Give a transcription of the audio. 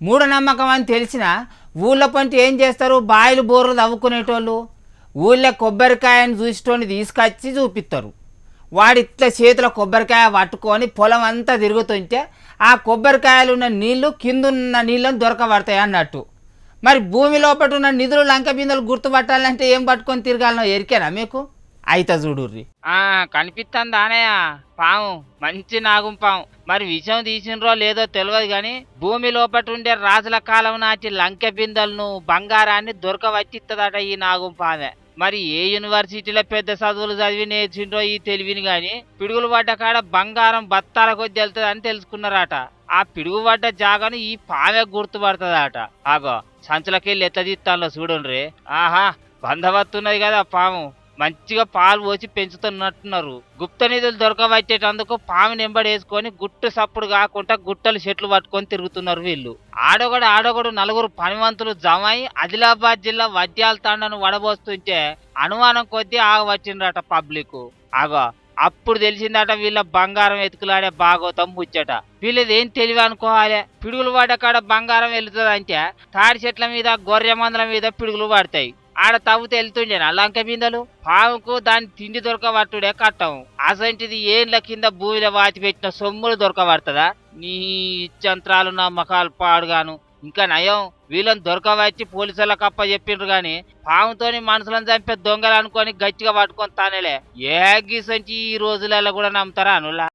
మూఢనమ్మకం అని తెలిసినా ఊళ్ళో పంట ఏం చేస్తారు? బాయిలు బోర్లు తవ్వుకునేటోళ్ళు. ఊళ్ళో కొబ్బరికాయని చూసేటోని తీసుకొచ్చి చూపిస్తారు వాడు ఇట్లా చేతిలో కొబ్బరికాయ పట్టుకొని పొలం అంతా తిరుగుతుంటే ఆ కొబ్బరికాయలు ఉన్న నీళ్ళు కిందున్న నీళ్ళని దొరకబడతాయి అన్నట్టు. మరి భూమి లోపల ఉన్న నిధులు లంక బిందెలు గుర్తుపట్టాలంటే ఏం పట్టుకొని తిరగాలనో ఎరికేనా మీకు? అయితే చూడుర్రి. ఆ కనిపిస్తుంది పాము మంచి నాగుం పాము. మరి విషయం తీసినరో లేదో తెలియదు కానీ భూమి లోపట ఉండే రాజుల కాలం నాటి లంకె బిందెలను బంగారాన్ని దొరకవచ్చిత్తదట ఈ నాగుం పామె. మరి ఏ యూనివర్సిటీలో పెద్ద చదువులు చదివి నేర్చిండ్రో ఈ తెలివిని గాని పిడుగులు పడ్డ కాడ బంగారం బత్తాల కొద్ది వెళ్తుందని తెలుసుకున్నారట. ఆ పిడుగు పడ్డ జాగాను ఈ పామె గుర్తుపడుతుందట. ఆగో సంచులకెళ్ళి ఎట్లా తీస్తాలో చూడండి ఆహా బంధవత్తున్నది కదా పాము. మంచిగా పాలు పోసి పెంచుతున్నట్టున్నారు. గుప్త నిధులు దొరకబట్టేటందుకు పాము నెంబడేసుకొని గుట్టు సప్పుడు కాకుండా గుట్టలు చెట్లు పట్టుకొని తిరుగుతున్నారు వీళ్ళు. ఆడొకడు ఆడొకడు నలుగురు పనివంతులు జమై ఆదిలాబాద్ జిల్లా వడ్యాల తాండను వడబోస్తుంటే అనుమానం కొద్దీ ఆగవచ్చిండ్రట పబ్లిక్. ఆగో అప్పుడు తెలిసిందట వీళ్ళ బంగారం ఎతుకులాడే భాగవతం ముచ్చట. వీళ్ళది ఏం తెలివి అనుకోవాలి? పిడుగులు పడ్డ కాడ బంగారం వెళుతుంది అంటే తాడి చెట్ల మీద గొర్రె మందల మీద పిడుగులు పడతాయి. ఆడ తవ్వుతూ వెళ్తుండేనా లంక బిందెలు? పాముకు దాని తిండి దొరకబట్టుడే కట్టం. అసంటిది ఏండ్ల కింద భూమిలో వాతి పెట్టిన సొమ్ములు దొరకబడుతుందా? నీ ఇచ్చంత్రాలు నమ్మకాలు పాడుగాను. ఇంకా నయం వీళ్ళని దొరకవచ్చి పోలీసుల కప్ప చెప్పిండ్రు గాని పాముతోని మనుషులను చంపే దొంగలు అనుకొని గట్టిగా పట్టుకొని తానేలే. ఏ గీసంచి ఈ రోజులలో కూడా నమ్ముతారా అనులా